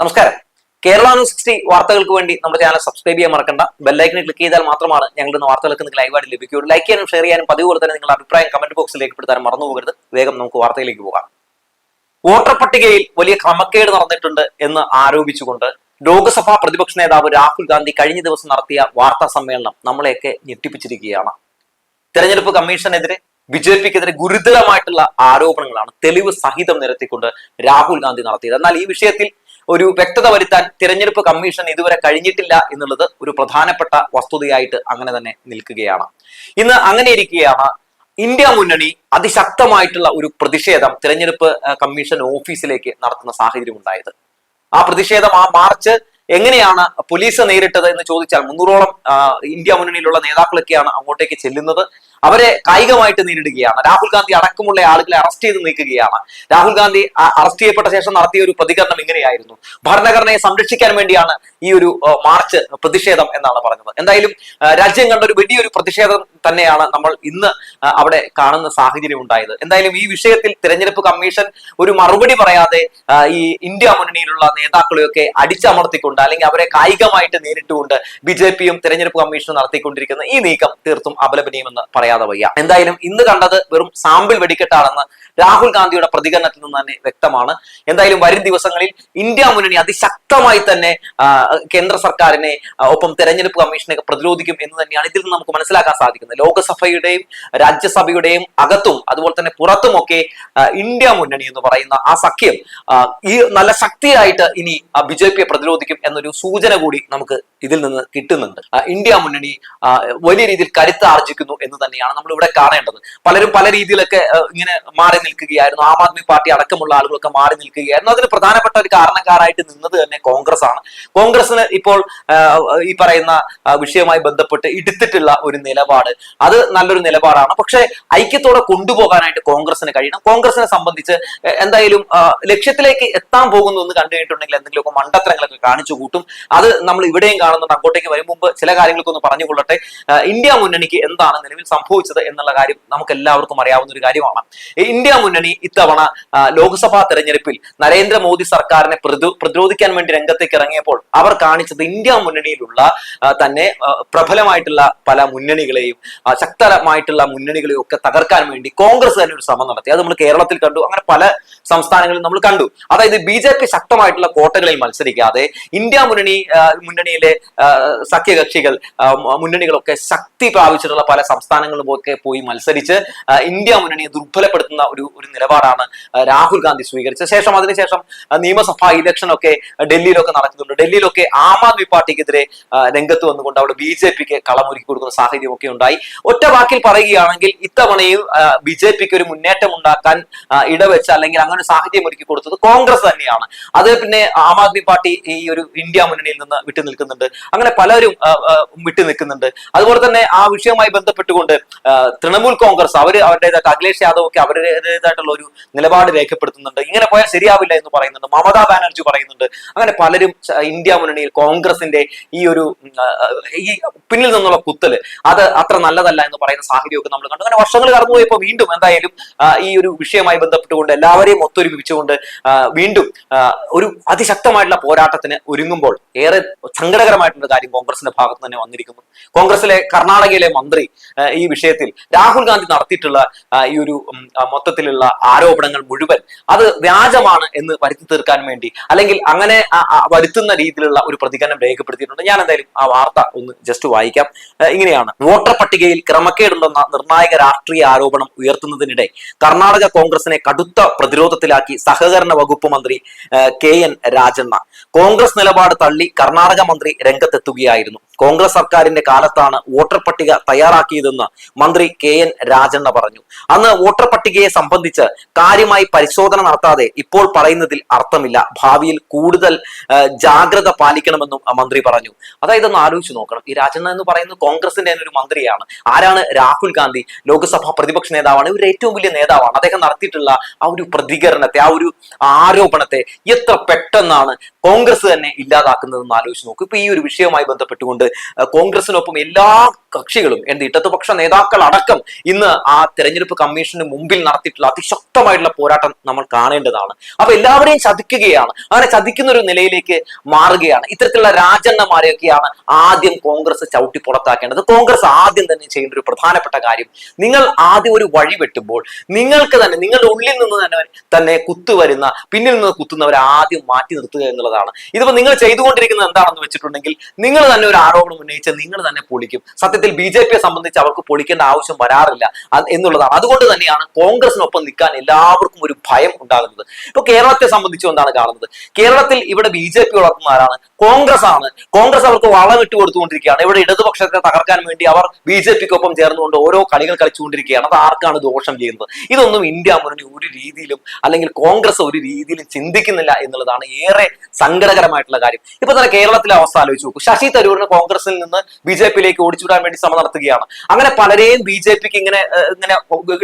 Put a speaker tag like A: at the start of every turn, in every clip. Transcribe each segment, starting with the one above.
A: നമസ്കാരം. Kerala news sixty വാർത്തകൾക്ക് വേണ്ടി നമ്മുടെ ചാനൽ സബ്സ്ക്രൈബ് ചെയ്യാൻ മറക്കണ്ട. ബെല്ലൈക്കനെ ക്ലിക്ക് ചെയ്താൽ മാത്രമാണ് ഞങ്ങളുടെ ഇന്ന് വാർത്തകൾക്ക് നിങ്ങൾക്ക് ലൈവായിട്ട് ലഭിക്കുകയുള്ളൂ. ലൈക്ക് ചെയ്യാനും ഷെയർ ചെയ്യാനും പതിവ് പോലെ തന്നെ നിങ്ങളുടെ അഭിപ്രായം കമന്റ് ബോക്സിൽ രേഖപ്പെടുത്താൻ മറന്നു പോകരുത്. വേഗം നമുക്ക് വാർത്തയിലേക്ക് പോകാം. വോട്ടർ പട്ടികയിൽ വലിയ ക്രമക്കേട് നടന്നിട്ടുണ്ട് എന്ന് ആരോപിച്ചുകൊണ്ട് ലോക്സഭാ പ്രതിപക്ഷ നേതാവ് രാഹുൽ ഗാന്ധി കഴിഞ്ഞ ദിവസം നടത്തിയ വാർത്താ സമ്മേളനം നമ്മളെയൊക്കെ ഞെട്ടിപ്പിച്ചിരിക്കുകയാണ്. തെരഞ്ഞെടുപ്പ് കമ്മീഷനെതിരെ ബി ജെ പിക്കെതിരെ ഗുരുതരമായിട്ടുള്ള ആരോപണങ്ങളാണ് തെളിവ് സഹിതം നിരത്തിക്കൊണ്ട് രാഹുൽ ഗാന്ധി നടത്തിയത്. എന്നാൽ ഈ വിഷയത്തിൽ ഒരു വ്യക്തത വരുത്താൻ തിരഞ്ഞെടുപ്പ് കമ്മീഷൻ ഇതുവരെ കഴിഞ്ഞിട്ടില്ല എന്നുള്ളത് ഒരു പ്രധാനപ്പെട്ട വസ്തുതയായിട്ട് അങ്ങനെ തന്നെ നിൽക്കുകയാണ്. ഇന്ന് അങ്ങനെ ഇരിക്കുകയാണ്. ഇന്ത്യ മുന്നണി അതിശക്തമായിട്ടുള്ള ഒരു പ്രതിഷേധം തിരഞ്ഞെടുപ്പ് കമ്മീഷൻ ഓഫീസിലേക്ക് നടത്തുന്ന സാഹചര്യം ഉണ്ടായത്. ആ പ്രതിഷേധം ആ മാർച്ച് എങ്ങനെയാണ് പോലീസ് നേരിട്ടത് എന്ന് ചോദിച്ചാൽ മുന്നൂറോളം ഇന്ത്യ മുന്നണിയിലുള്ള നേതാക്കളൊക്കെയാണ് അങ്ങോട്ടേക്ക് ചെല്ലുന്നത്. അവരെ കായികമായിട്ട് നേരിടുകയാണ്. രാഹുൽ ഗാന്ധി അടക്കമുള്ള ആളുകളെ അറസ്റ്റ് ചെയ്ത് നീക്കുകയാണ്. രാഹുൽ ഗാന്ധി അറസ്റ്റ് ചെയ്യപ്പെട്ട ശേഷം നടത്തിയ ഒരു പ്രതികരണം ഇങ്ങനെയായിരുന്നു. ഭരണഘടനയെ സംരക്ഷിക്കാൻ വേണ്ടിയാണ് ഈ ഒരു മാർച്ച് പ്രതിഷേധം എന്നാണ് പറഞ്ഞത്. എന്തായാലും രാജ്യം കണ്ട ഒരു വലിയൊരു പ്രതിഷേധം തന്നെയാണ് നമ്മൾ ഇന്ന് അവിടെ കാണുന്ന സാഹചര്യം ഉണ്ടായത്. എന്തായാലും ഈ വിഷയത്തിൽ തിരഞ്ഞെടുപ്പ് കമ്മീഷൻ ഒരു മറുപടി പറയാതെ ഈ ഇന്ത്യ മുന്നണിയിലുള്ള നേതാക്കളെയൊക്കെ അടിച്ചമർത്തിക്കൊണ്ട് അല്ലെങ്കിൽ അവരെ കായികമായിട്ട് നേരിട്ടുകൊണ്ട് ബി ജെ പിയും തിരഞ്ഞെടുപ്പ് കമ്മീഷനും നടത്തിക്കൊണ്ടിരിക്കുന്ന ഈ നീക്കം തീർത്തും അപലപനീയമെന്ന് പറയാതെ വയ്യ. എന്തായാലും ഇന്ന് കണ്ടത് വെറും സാമ്പിൾ വെടിക്കെട്ടാണെന്ന് രാഹുൽ ഗാന്ധിയുടെ പ്രതികരണത്തിൽ നിന്ന് തന്നെ വ്യക്തമാണ്. എന്തായാലും വരും ദിവസങ്ങളിൽ ഇന്ത്യ മുന്നണി അതിശക്തമായി തന്നെ കേന്ദ്ര സർക്കാരിനെ ഒപ്പം തെരഞ്ഞെടുപ്പ് കമ്മീഷനെ പ്രതിരോധിക്കും എന്ന് തന്നെയാണ് ഇതിൽ നിന്ന് നമുക്ക് മനസ്സിലാക്കാൻ സാധിക്കുന്നത്. ലോകസഭയുടെയും രാജ്യസഭയുടെയും അകത്തും അതുപോലെ തന്നെ പുറത്തുമൊക്കെ ഇന്ത്യ മുന്നണി എന്ന് പറയുന്ന ആ സഖ്യം ഈ നല്ല ശക്തിയായിട്ട് ഇനി ബി ജെ പിയെ പ്രതിരോധിക്കും എന്നൊരു സൂചന കൂടി നമുക്ക് ഇതിൽ നിന്ന് കിട്ടുന്നുണ്ട്. ഇന്ത്യ മുന്നണി വലിയ രീതിയിൽ കരുത്താർജിക്കുന്നു എന്ന് തന്നെയാണ് നമ്മൾ ഇവിടെ കാണേണ്ടത്. പലരും പല രീതിയിലൊക്കെ ഇങ്ങനെ മാറി നിൽക്കുകയായിരുന്നു. ആം ആദ്മി പാർട്ടി അടക്കമുള്ള ആളുകളൊക്കെ മാറി നിൽക്കുകയായിരുന്നു. അതിന് പ്രധാനപ്പെട്ട ഒരു കാരണക്കാരായിട്ട് നിന്നത് തന്നെ കോൺഗ്രസ് ആണ് കോൺഗ്രസിന് ഇപ്പോൾ ഈ പറയുന്ന വിഷയവുമായി ബന്ധപ്പെട്ട് എടുത്തിട്ടുള്ള ഒരു നിലപാട്. അത് നല്ലൊരു നിലപാടാണ്. പക്ഷേ ഐക്യത്തോടെ കൊണ്ടുപോകാനായിട്ട് കോൺഗ്രസിന് കഴിയണം. കോൺഗ്രസിനെ സംബന്ധിച്ച് എന്തായാലും ലക്ഷ്യത്തിലേക്ക് എത്താൻ പോകുന്നു എന്ന് കണ്ടു എന്തെങ്കിലുമൊക്കെ മണ്ടത്തരങ്ങളൊക്കെ കാണിച്ചു കൂട്ടും. അത് നമ്മൾ ഇവിടെയും കാണുന്നുണ്ട്. അങ്ങോട്ടേക്ക് വരും. മുമ്പ് ചില കാര്യങ്ങൾക്കൊന്ന് പറഞ്ഞുകൊള്ളട്ടെ. ഇന്ത്യ മുന്നണിക്ക് എന്താണ് നിലവിൽ സംഭവിച്ചത് എന്നുള്ള കാര്യം നമുക്ക് എല്ലാവർക്കും അറിയാവുന്ന ഒരു കാര്യമാണ് ഇന്ത്യ മുന്നണി ഇത്തവണ ലോക്സഭാ തെരഞ്ഞെടുപ്പിൽ നരേന്ദ്രമോദി സർക്കാരിനെ പ്രതിരോ- പ്രതിരോധിക്കാൻ വേണ്ടി രംഗത്തേക്ക് ഇറങ്ങിയപ്പോൾ അവർ കാണിച്ചത് ഇന്ത്യ മുന്നണിയിലുള്ള തന്നെ പ്രബലമായിട്ടുള്ള പല മുന്നണികളെയും ശക്തമായിട്ടുള്ള മുന്നണികളെയും ഒക്കെ തകർക്കാൻ വേണ്ടി കോൺഗ്രസ് തന്നെ ഒരു ശ്രമം നടത്തി. അത് നമ്മൾ കേരളത്തിൽ കണ്ടു. അങ്ങനെ പല സംസ്ഥാനങ്ങളിൽ നമ്മൾ കണ്ടു. അതായത് ബി ജെ പി ശക്തമായിട്ടുള്ള കോട്ടകളിൽ മത്സരിക്കാതെ ഇന്ത്യ മുന്നണി മുന്നണിയിലെ സഖ്യകക്ഷികൾ മുന്നണികളൊക്കെ ശക്തി പ്രാപിച്ചിട്ടുള്ള പല സംസ്ഥാനങ്ങളിലും ഒക്കെ പോയി മത്സരിച്ച് ഇന്ത്യ മുന്നണിയെ ദുർബലപ്പെടുത്തുന്ന ഒരു ഒരു നിലപാടാണ് രാഹുൽ ഗാന്ധി സ്വീകരിച്ച ശേഷം അതിനുശേഷം നിയമസഭാ ഇലക്ഷൻ ഒക്കെ ഡൽഹിയിലൊക്കെ നടക്കുന്നുണ്ട്. ഡൽഹിയിലൊക്കെ ആം ആദ്മി പാർട്ടിക്കെതിരെ രംഗത്ത് വന്നുകൊണ്ട് അവിടെ ബി ജെ പിക്ക് കളമൊരുക്കി കൊടുക്കുന്ന സാഹചര്യം ഒക്കെ ഉണ്ടായി. ഒറ്റ വാക്കിൽ പറയുകയാണെങ്കിൽ ഇത്തവണയും ബി ജെ പിക്ക് ഒരു മുന്നേറ്റം ഉണ്ടാക്കാൻ ഇടവെച്ച അല്ലെങ്കിൽ അങ്ങനെ ഒരു സാഹചര്യം ഒരുക്കി കൊടുത്തത് കോൺഗ്രസ് തന്നെയാണ്. അത് പിന്നെ ആം ആദ്മി പാർട്ടി ഈ ഒരു ഇന്ത്യ മുന്നണിയിൽ നിന്ന് വിട്ടു നിൽക്കുന്നുണ്ട് അങ്ങനെ പലരും വിട്ടു നിൽക്കുന്നുണ്ട് അതുപോലെ തന്നെ ആ വിഷയവുമായി ബന്ധപ്പെട്ടുകൊണ്ട് തൃണമൂൽ കോൺഗ്രസ് അവർ അവരുടേതായിട്ട് അഖിലേഷ് യാദവ് ഒക്കെ അവരുടേതായിട്ടുള്ള ഒരു നിലപാട് രേഖപ്പെടുത്തുന്നുണ്ട്. ഇങ്ങനെ പോയാൽ ശരിയാവില്ല എന്ന് പറയുന്നുണ്ട്. മമതാ ബാനർജി പറയുന്നുണ്ട്. അങ്ങനെ പലരും ഇന്ത്യ മുന്നണിയിൽ കോൺഗ്രസിന്റെ ഈ ഒരു ഈ പിന്നിൽ നിന്നുള്ള കുത്തൽ അത് അത്ര നല്ലതല്ല എന്ന് പറയുന്ന സാഹചര്യമൊക്കെ നമ്മൾ കണ്ടു. അങ്ങനെ വർഷങ്ങൾ കടന്നുപോയപ്പോൾ വീണ്ടും എന്തായാലും ഈ ഒരു വിഷയമായി ബന്ധപ്പെട്ടുകൊണ്ട് എല്ലാവരെയും ഒത്തൊരുമിപ്പിച്ചുകൊണ്ട് വീണ്ടും ഒരു അതിശക്തമായിട്ടുള്ള പോരാട്ടത്തിന് ഒരുങ്ങുമ്പോൾ ഏറെ സങ്കടകരമായിട്ടുള്ള കാര്യം കോൺഗ്രസിന്റെ ഭാഗത്ത് തന്നെ വന്നിരിക്കുന്നു. കോൺഗ്രസിലെ കർണാടകയിലെ മന്ത്രി ഈ വിഷയത്തിൽ രാഹുൽ ഗാന്ധി നടത്തിയിട്ടുള്ള ഈ ഒരു മൊത്തത്തിലുള്ള ആരോപണങ്ങൾ മുഴുവൻ അത് വ്യാജമാണ് എന്ന് വരുത്തി തീർക്കാൻ വേണ്ടി അല്ലെങ്കിൽ അങ്ങനെ വരുത്തുന്ന രീതിയിലുള്ള ഒരു പ്രതികരണം രേഖപ്പെടുത്തിയിട്ടുണ്ട്. ഞാൻ എന്തായാലും ആ വാർത്ത ഒന്ന് ജസ്റ്റ് വായിക്കാം. ഇങ്ങനെയാണ്. വോട്ടർ പട്ടികയിൽ ക്രമക്കേടുണ്ടെന്ന നിർണായക രാഷ്ട്രീയ ആരോപണം ഉയർത്തുന്നതിനിടെ കർണാടക കോൺഗ്രസിനെ കടുത്ത പ്രതിരോധത്തിലാക്കി സഹകരണ വകുപ്പ് മന്ത്രി കെ എൻ രാജണ്ണ. കോൺഗ്രസ് നിലപാട് തള്ളി കർണാടക മന്ത്രി രംഗത്തെത്തുകയായിരുന്നു. കോൺഗ്രസ് സർക്കാരിന്റെ കാലത്താണ് വോട്ടർ പട്ടിക തയ്യാറാക്കിയതെന്ന് മന്ത്രി കെ എൻ രാജണ്ണ പറഞ്ഞു. അന്ന് വോട്ടർ പട്ടികയെ സംബന്ധിച്ച് കാര്യമായി പരിശോധന നടത്താതെ ഇപ്പോൾ പറയുന്നതിൽ അർത്ഥമില്ല. ഭാവിയിൽ കൂടുതൽ ജാഗ്രത പാലിക്കണമെന്നും മന്ത്രി പറഞ്ഞു. അതായത് ഒന്ന് ആലോചിച്ച് നോക്കണം. ഈ രാജണ്ണ എന്ന് പറയുന്നത് കോൺഗ്രസിന്റെ തന്നെ ഒരു മന്ത്രിയാണ്. ആരാണ്? രാഹുൽ ഗാന്ധി ലോക്സഭാ പ്രതിപക്ഷ നേതാവാണ്. ഇവർ ഏറ്റവും വലിയ നേതാവാണ്. അദ്ദേഹം നടത്തിയിട്ടുള്ള ആ ഒരു പ്രതികരണത്തെ ആ ഒരു ആരോപണത്തെ എത്ര പെട്ടെന്നാണ് കോൺഗ്രസ് തന്നെ ഇല്ലാതാക്കുന്നതെന്ന് ആലോചിച്ച് നോക്കും. ഇപ്പൊ ഈ ഒരു വിഷയവുമായി ബന്ധപ്പെട്ടുകൊണ്ട് ആ, കോൺഗ്രസിനൊപ്പം എല്ലാ കക്ഷികളും എന്ത് ഇടതുപക്ഷ നേതാക്കൾ അടക്കം ഇന്ന് ആ തെരഞ്ഞെടുപ്പ് കമ്മീഷന് മുമ്പിൽ നടത്തിയിട്ടുള്ള അതിശക്തമായിട്ടുള്ള പോരാട്ടം നമ്മൾ കാണേണ്ടതാണ്. അപ്പൊ എല്ലാവരെയും ചതിക്കുകയാണ്. അങ്ങനെ ചതിക്കുന്ന ഒരു നിലയിലേക്ക് മാറുകയാണ്. ഇത്തരത്തിലുള്ള രാജണ്ണമാരെയൊക്കെയാണ് ആദ്യം കോൺഗ്രസ് ചവിട്ടി പുറത്താക്കേണ്ടത്. കോൺഗ്രസ് ആദ്യം തന്നെ ചെയ്യേണ്ട ഒരു പ്രധാനപ്പെട്ട കാര്യം നിങ്ങൾ ആദ്യം ഒരു വഴി വെട്ടുമ്പോൾ നിങ്ങൾക്ക് തന്നെ നിങ്ങളുടെ ഉള്ളിൽ നിന്ന് തന്നെ തന്നെ കുത്തുവരുന്ന പിന്നിൽ നിന്ന് കുത്തുന്നവരെ ആദ്യം മാറ്റി നിർത്തുക എന്നുള്ളതാണ്. ഇതിപ്പോ നിങ്ങൾ ചെയ്തുകൊണ്ടിരിക്കുന്നത് എന്താണെന്ന് വെച്ചിട്ടുണ്ടെങ്കിൽ നിങ്ങൾ തന്നെ ഒരു ആരോപണം ഉന്നയിച്ച് നിങ്ങൾ തന്നെ പൊളിക്കും. സത്യത്തിൽ ബി ജെ പിയെ സംബന്ധിച്ച് അവർക്ക് പൊളിക്കേണ്ട ആവശ്യം വരാറില്ല. എന്നുള്ളതാണ്. അതുകൊണ്ട് തന്നെയാണ് കോൺഗ്രസിനൊപ്പം നിൽക്കാൻ എല്ലാവർക്കും ഒരു ഭയം ഉണ്ടാകുന്നത്. ഇപ്പൊ കേരളത്തെ സംബന്ധിച്ച് എന്താണ് കാണുന്നത്? കേരളത്തിൽ ഇവിടെ ബി ജെ പി വളർത്തുന്ന ആരാണ്? കോൺഗ്രസ് ആണ് കോൺഗ്രസ് അവർക്ക് വളം ഇട്ട് കൊടുത്തുകൊണ്ടിരിക്കുകയാണ്. ഇവിടെ ഇടതുപക്ഷത്തെ തകർക്കാൻ വേണ്ടി അവർ ബി ജെ പിക്കൊപ്പം ചേർന്നുകൊണ്ട് ഓരോ കളികൾ കളിച്ചുകൊണ്ടിരിക്കുകയാണ്. അത് ആർക്കാണ് ദോഷം ചെയ്യുന്നത്? ഇതൊന്നും ഇന്ത്യ മുന്നണി ഒരു രീതിയിലും അല്ലെങ്കിൽ കോൺഗ്രസ് ഒരു രീതിയിലും ചിന്തിക്കുന്നില്ല എന്നുള്ളതാണ് ഏറെ സങ്കടകരമായിട്ടുള്ള കാര്യം. ഇപ്പൊ തന്നെ കേരളത്തിലെ അവസ്ഥ ആലോചിച്ച് നോക്കൂ. ശശി തരൂരിന് കോൺഗ്രസിൽ നിന്ന് ബി ജെ പിയിലേക്ക് ഓടിച്ചുവിടാൻ വേണ്ടി ശ്രമം നടത്തുകയാണ്. അങ്ങനെ പലരെയും ബി ജെ പിക്ക് ഇങ്ങനെ ഇങ്ങനെ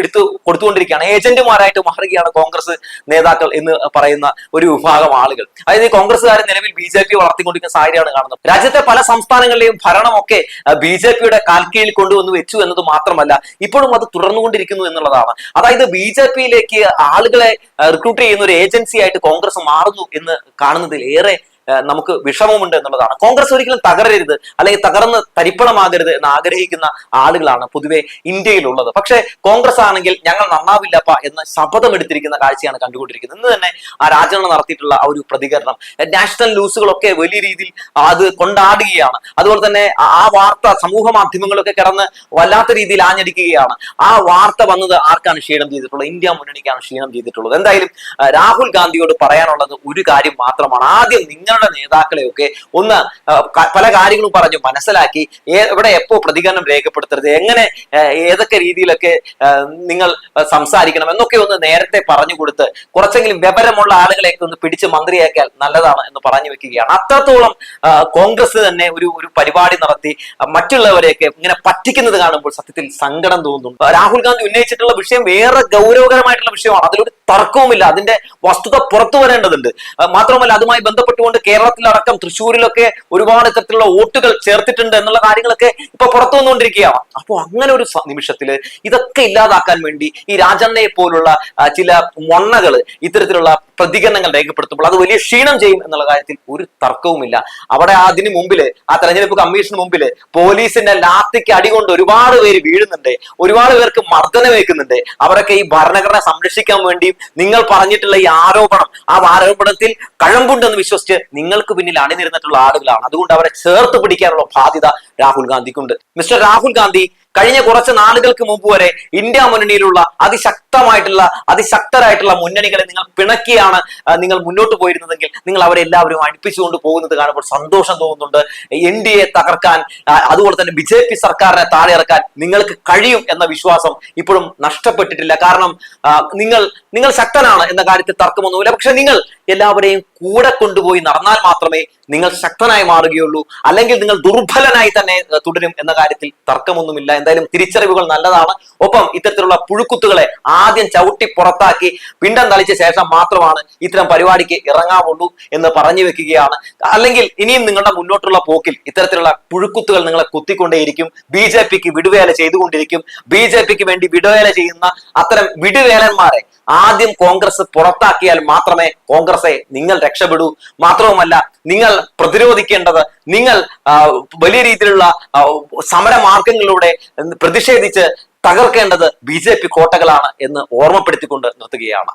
A: എടുത്തു കൊടുത്തുകൊണ്ടിരിക്കുകയാണ്. ഏജന്റുമാരായിട്ട് മാറുകയാണ് കോൺഗ്രസ് നേതാക്കൾ എന്ന് പറയുന്ന ഒരു വിഭാഗം ആളുകൾ. അതായത് ഈ കോൺഗ്രസ്സുകാർ നിലവിൽ ബി ജെ പി വളർത്തിക്കൊണ്ടിരിക്കുന്ന സാഹചര്യമാണ് കാണുന്നത്. രാജ്യത്തെ പല സംസ്ഥാനങ്ങളിലെയും ഭരണമൊക്കെ ബി ജെ പിയുടെ കാൽക്കീഴിൽ കൊണ്ടുവന്ന് വെച്ചു എന്നത് മാത്രമല്ല ഇപ്പോഴും അത് തുടർന്നുകൊണ്ടിരിക്കുന്നു എന്നുള്ളതാണ്. അതായത് ബി ജെ പിയിലേക്ക് ആളുകളെ റിക്രൂട്ട് ചെയ്യുന്ന ഒരു ഏജൻസി ആയിട്ട് കോൺഗ്രസ് മാറുന്നു എന്ന് കാണുന്നതിൽ ഏറെ നമുക്ക് വിഷമമുണ്ട് എന്നുള്ളതാണ്. കോൺഗ്രസ് ഒരിക്കലും തകരരുത് അല്ലെങ്കിൽ തകർന്ന് തരിപ്പണമാകരുത് എന്ന് ആഗ്രഹിക്കുന്ന ആളുകളാണ് പൊതുവെ ഇന്ത്യയിലുള്ളത്. പക്ഷേ കോൺഗ്രസ് ആണെങ്കിൽ ഞങ്ങൾ നന്നാവില്ലപ്പ എന്ന് ശപഥം എടുത്തിരിക്കുന്ന കാഴ്ചയാണ് കണ്ടുകൊണ്ടിരിക്കുന്നത്. ഇന്ന് തന്നെ ആ രാജണ്ണ നടത്തിയിട്ടുള്ള ആ ഒരു പ്രതികരണം നാഷണൽ ന്യൂസുകളൊക്കെ വലിയ രീതിയിൽ അത് കൊണ്ടാടുകയാണ്. അതുപോലെ തന്നെ ആ- വാർത്ത സമൂഹ മാധ്യമങ്ങളൊക്കെ കിടന്ന് വല്ലാത്ത രീതിയിൽ ആഞ്ഞടിക്കുകയാണ്. ആ വാർത്ത വന്നത് ആർക്കാണ് ക്ഷീണം ചെയ്തിട്ടുള്ളത്? ഇന്ത്യ മുന്നണിക്കാണ് ക്ഷീണം ചെയ്തിട്ടുള്ളത്. എന്തായാലും രാഹുൽ ഗാന്ധിയോട് പറയാനുള്ളത് ഒരു കാര്യം മാത്രമാണ്. ആദ്യം നിങ്ങളുടെ നേതാക്കളെയൊക്കെ ഒന്ന് പല കാര്യങ്ങളും പറഞ്ഞു മനസ്സിലാക്കി എവിടെ എപ്പോ പ്രതികരണം രേഖപ്പെടുത്തരുത് എങ്ങനെ ഏതൊക്കെ രീതിയിലൊക്കെ നിങ്ങൾ സംസാരിക്കണം എന്നൊക്കെ ഒന്ന് നേരത്തെ പറഞ്ഞു കൊടുത്ത് കുറച്ചെങ്കിലും വിവരമുള്ള ആളുകളെയൊക്കെ ഒന്ന് പിടിച്ച് മന്ത്രിയാക്കിയാൽ നല്ലതാണ് എന്ന് പറഞ്ഞു വെക്കുകയാണ്. അത്രത്തോളം കോൺഗ്രസ് തന്നെ ഒരു ഒരു പരിപാടി നടത്തി മറ്റുള്ളവരെയൊക്കെ ഇങ്ങനെ പറ്റിക്കുന്നത് കാണുമ്പോൾ സത്യത്തിൽ സങ്കടം തോന്നുന്നു രാഹുൽ ഗാന്ധി ഉന്നയിച്ചിട്ടുള്ള വിഷയം വേറെ ഗൗരവകരമായിട്ടുള്ള വിഷയമാണ്. അതിലൊരു തർക്കവുമില്ല. അതിന്റെ വസ്തുത പുറത്തു വരേണ്ടതുണ്ട്. മാത്രമല്ല അതുമായി ബന്ധപ്പെട്ടുകൊണ്ട് കേരളത്തിലടക്കം തൃശ്ശൂരിലൊക്കെ ഒരുപാട് ഇത്തരത്തിലുള്ള വോട്ടുകൾ ചേർത്തിട്ടുണ്ട് എന്നുള്ള കാര്യങ്ങളൊക്കെ ഇപ്പൊ പുറത്തു വന്നുകൊണ്ടിരിക്കുകയാണ്. അപ്പോൾ അങ്ങനെ ഒരു നിമിഷത്തിൽ ഇതൊക്കെ ഇല്ലാതാക്കാൻ വേണ്ടി ഈ രാജണ്ണയെ പോലുള്ള ചില മൊണ്ണകൾ ഇത്തരത്തിലുള്ള പ്രതികരണങ്ങൾ രേഖപ്പെടുത്തുമ്പോൾ അത് വലിയ ക്ഷീണം ചെയ്യും എന്നുള്ള കാര്യത്തിൽ ഒരു തർക്കവുമില്ല. അവിടെ അതിന് മുമ്പിൽ ആ തെരഞ്ഞെടുപ്പ് കമ്മീഷന് മുമ്പിൽ പോലീസിന്റെ ലാത്തിക്ക് അടികൊണ്ട് ഒരുപാട് പേര് വീഴുന്നുണ്ട്. ഒരുപാട് പേർക്ക് മർദ്ദനം മർദ്ദനമേക്കുന്നുണ്ട് അവരൊക്കെ ഈ ഭരണഘടന സംരക്ഷിക്കാൻ വേണ്ടിയും നിങ്ങൾ പറഞ്ഞിട്ടുള്ള ഈ ആരോപണം ആ ആരോപണത്തിൽ കഴമ്പുണ്ടെന്ന് വിശ്വസിച്ച് നിങ്ങൾക്ക് പിന്നിൽ അണിനിരുന്നിട്ടുള്ള ആളുകളാണ്. അതുകൊണ്ട് അവരെ ചേർത്ത് പിടിക്കാനുള്ള ബാധ്യത രാഹുൽ ഗാന്ധിക്കുണ്ട്. മിസ്റ്റർ രാഹുൽ ഗാന്ധി കഴിഞ്ഞ കുറച്ച് നാളുകൾക്ക് മുമ്പ് വരെ ഇന്ത്യ മുന്നണിയിലുള്ള അതിശക്തമായിട്ടുള്ള അതിശക്തരായിട്ടുള്ള മുന്നണികളെ നിങ്ങൾ പിണക്കിയാണ് നിങ്ങൾ മുന്നോട്ട് പോയിരുന്നതെങ്കിൽ നിങ്ങൾ അവരെ എല്ലാവരും അടുപ്പിച്ചുകൊണ്ട് പോകുന്നത് കാണുമ്പോൾ സന്തോഷം തോന്നുന്നുണ്ട്. എൻ ഡി എ തകർക്കാൻ അതുപോലെ തന്നെ ബി ജെ പി സർക്കാരിനെ താഴെ ഇറക്കാൻ നിങ്ങൾക്ക് കഴിയും എന്ന വിശ്വാസം ഇപ്പോഴും നഷ്ടപ്പെട്ടിട്ടില്ല. കാരണം നിങ്ങൾ നിങ്ങൾ ശക്തനാണ് എന്ന കാര്യത്തിൽ തർക്കമൊന്നുമില്ല. പക്ഷെ നിങ്ങൾ എല്ലാവരെയും കൂടെ കൊണ്ടുപോയി നടന്നാൽ മാത്രമേ നിങ്ങൾ ശക്തനായി മാറുകയുള്ളൂ അല്ലെങ്കിൽ നിങ്ങൾ ദുർബലനായി തന്നെ തുടരും എന്ന കാര്യത്തിൽ തർക്കമൊന്നുമില്ല. എന്തായാലും തിരിച്ചറിവുകൾ നല്ലതാണ്. ഒപ്പം ഇത്തരത്തിലുള്ള പുഴുക്കുത്തുകളെ ആദ്യം ചവിട്ടി പുറത്താക്കി പിണ്ടം തളിച്ച ശേഷം മാത്രമാണ് ഇത്തരം പരിപാടിക്ക് ഇറങ്ങാവുള്ളൂ എന്ന് പറഞ്ഞു വെക്കുകയാണ്. അല്ലെങ്കിൽ ഇനിയും നിങ്ങളുടെ മുന്നോട്ടുള്ള പോക്കിൽ ഇത്തരത്തിലുള്ള പുഴുക്കുത്തുകൾ നിങ്ങളെ കുത്തിക്കൊണ്ടേയിരിക്കും. ബി ജെ പിക്ക് വിടുവേല ചെയ്തുകൊണ്ടിരിക്കും. ബി ജെ പിക്ക് വേണ്ടി വിടുവേല ചെയ്യുന്ന അത്തരം വിടുവേലന്മാരെ ആദ്യം കോൺഗ്രസ് പുറത്താക്കിയാൽ മാത്രമേ കോൺഗ്രസെ നിങ്ങൾ രക്ഷപ്പെടൂ. മാത്രവുമല്ല നിങ്ങൾ പ്രതിരോധിക്കേണ്ടത് നിങ്ങൾ വലിയ രീതിയിലുള്ള സമരമാർഗങ്ങളിലൂടെ പ്രതിഷേധിച്ച് തകർക്കേണ്ടത് ബി ജെ പി കോട്ടകളാണ് എന്ന് ഓർമ്മപ്പെടുത്തിക്കൊണ്ട് നിർത്തുകയാണ്.